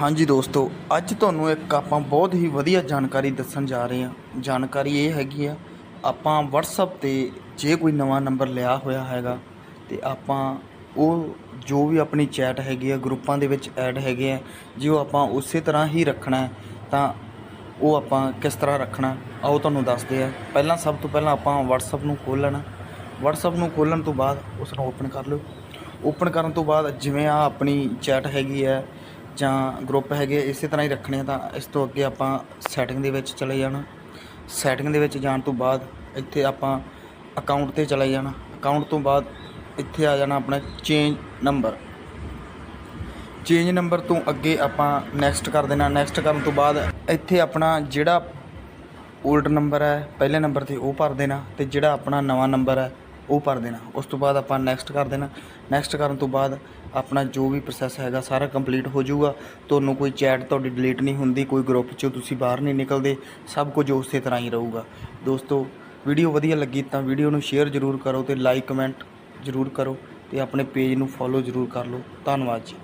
ਹਾਂਜੀ ਦੋਸਤੋ, ਅੱਜ ਤੁਹਾਨੂੰ ਇੱਕ ਆਪਾਂ ਬਹੁਤ ਹੀ ਵਧੀਆ ਜਾਣਕਾਰੀ ਦੱਸਣ ਜਾ ਰਹੇ ਹਾਂ। ਜਾਣਕਾਰੀ ਇਹ ਹੈਗੀ ਆ, ਆਪਾਂ WhatsApp ਤੇ ਜੇ ਕੋਈ ਨਵਾਂ ਨੰਬਰ ਲਿਆ ਹੋਇਆ ਹੈਗਾ ਤੇ ਆਪਾਂ ਉਹ ਜੋ ਵੀ ਆਪਣੀ ਚੈਟ ਹੈਗੀ ਆ, ਗਰੁੱਪਾਂ ਦੇ ਵਿੱਚ ਐਡ ਹੈਗੇ ਆ, ਜੇ ਉਹ ਆਪਾਂ ਉਸੇ ਤਰ੍ਹਾਂ ਹੀ ਰੱਖਣਾ ਤਾਂ ਉਹ ਆਪਾਂ ਕਿਸ ਤਰ੍ਹਾਂ ਰੱਖਣਾ ਆਓ ਤੁਹਾਨੂੰ ਦੱਸਦੇ ਆ ਪਹਿਲਾਂ ਸਭ ਤੋਂ ਪਹਿਲਾਂ ਆਪਾਂ WhatsApp ਨੂੰ ਖੋਲ੍ਹਣਾ WhatsApp ਨੂੰ ਖੋਲ੍ਹਣ ਤੋਂ ਬਾਅਦ ਉਸ ਨੂੰ ਓਪਨ ਕਰ ਲਓ। ਓਪਨ ਕਰਨ ਤੋਂ ਬਾਅਦ ਜਿਵੇਂ ਆ ਆਪਣੀ ਚੈਟ ਹੈਗੀ ਹੈ ਜਾਂ ਗਰੁੱਪ ਹੈਗੇ, ਇਸੇ ਤਰ੍ਹਾਂ ਹੀ ਰੱਖਣੇ ਆ ਤਾਂ ਇਸ ਤੋਂ ਅੱਗੇ ਆਪਾਂ ਸੈਟਿੰਗ ਦੇ ਵਿੱਚ ਚਲੇ ਜਾਣਾ। ਸੈਟਿੰਗ ਦੇ ਵਿੱਚ ਜਾਣ ਤੋਂ ਬਾਅਦ ਇੱਥੇ ਆਪਾਂ ਅਕਾਊਂਟ ਤੇ ਚਲੇ ਜਾਣਾ। ਅਕਾਊਂਟ ਤੋਂ ਬਾਅਦ ਇੱਥੇ ਆ ਜਾਣਾ ਆਪਣਾ ਚੇਂਜ ਨੰਬਰ ਚੇਂਜ ਨੰਬਰ ਤੋਂ ਅੱਗੇ ਆਪਾਂ ਨੈਕਸਟ ਕਰ ਦੇਣਾ। ਨੈਕਸਟ ਕਰਨ ਤੋਂ ਬਾਅਦ ਇੱਥੇ ਆਪਣਾ ਜਿਹੜਾ 올ਡ ਨੰਬਰ ਹੈ, ਪਹਿਲੇ ਨੰਬਰ ਤੇ ਉਹ ਭਰ ਦੇਣਾ ਤੇ ਜਿਹੜਾ ਆਪਣਾ ਨਵਾਂ ਨੰਬਰ ਹੈ ਉਹ ਭਰ ਦੇਣਾ। ਉਸ ਤੋਂ ਬਾਅਦ ਆਪਾਂ ਨੈਕਸਟ ਕਰ ਦੇਣਾ। ਨੈਕਸਟ ਕਰਨ ਤੋਂ ਬਾਅਦ ਆਪਣਾ ਜੋ ਵੀ ਪ੍ਰੋਸੈਸ ਹੈਗਾ ਸਾਰਾ ਕੰਪਲੀਟ ਹੋ ਜਾਊਗਾ। ਤੁਹਾਨੂੰ ਕੋਈ ਚੈਟ ਤੁਹਾਡੀ ਡਿਲੀਟ ਨਹੀਂ ਹੁੰਦੀ, ਕੋਈ ਗਰੁੱਪ 'ਚੋਂ ਤੁਸੀਂ ਬਾਹਰ ਨਹੀਂ ਨਿਕਲਦੇ। ਸਭ ਕੁਝ ਉਸੇ ਤਰ੍ਹਾਂ ਹੀ ਰਹੂਗਾ। ਦੋਸਤੋ ਵੀਡੀਓ ਵਧੀਆ ਲੱਗੀ ਤਾਂ ਵੀਡੀਓ ਨੂੰ ਸ਼ੇਅਰ ਜ਼ਰੂਰ ਕਰੋ ਤੇ ਲਾਈਕ ਕਮੈਂਟ ਜ਼ਰੂਰ ਕਰੋ ਤੇ ਆਪਣੇ ਪੇਜ ਨੂੰ ਫੋਲੋ ਜ਼ਰੂਰ ਕਰ ਲਓ। ਧੰਨਵਾਦ ਜੀ।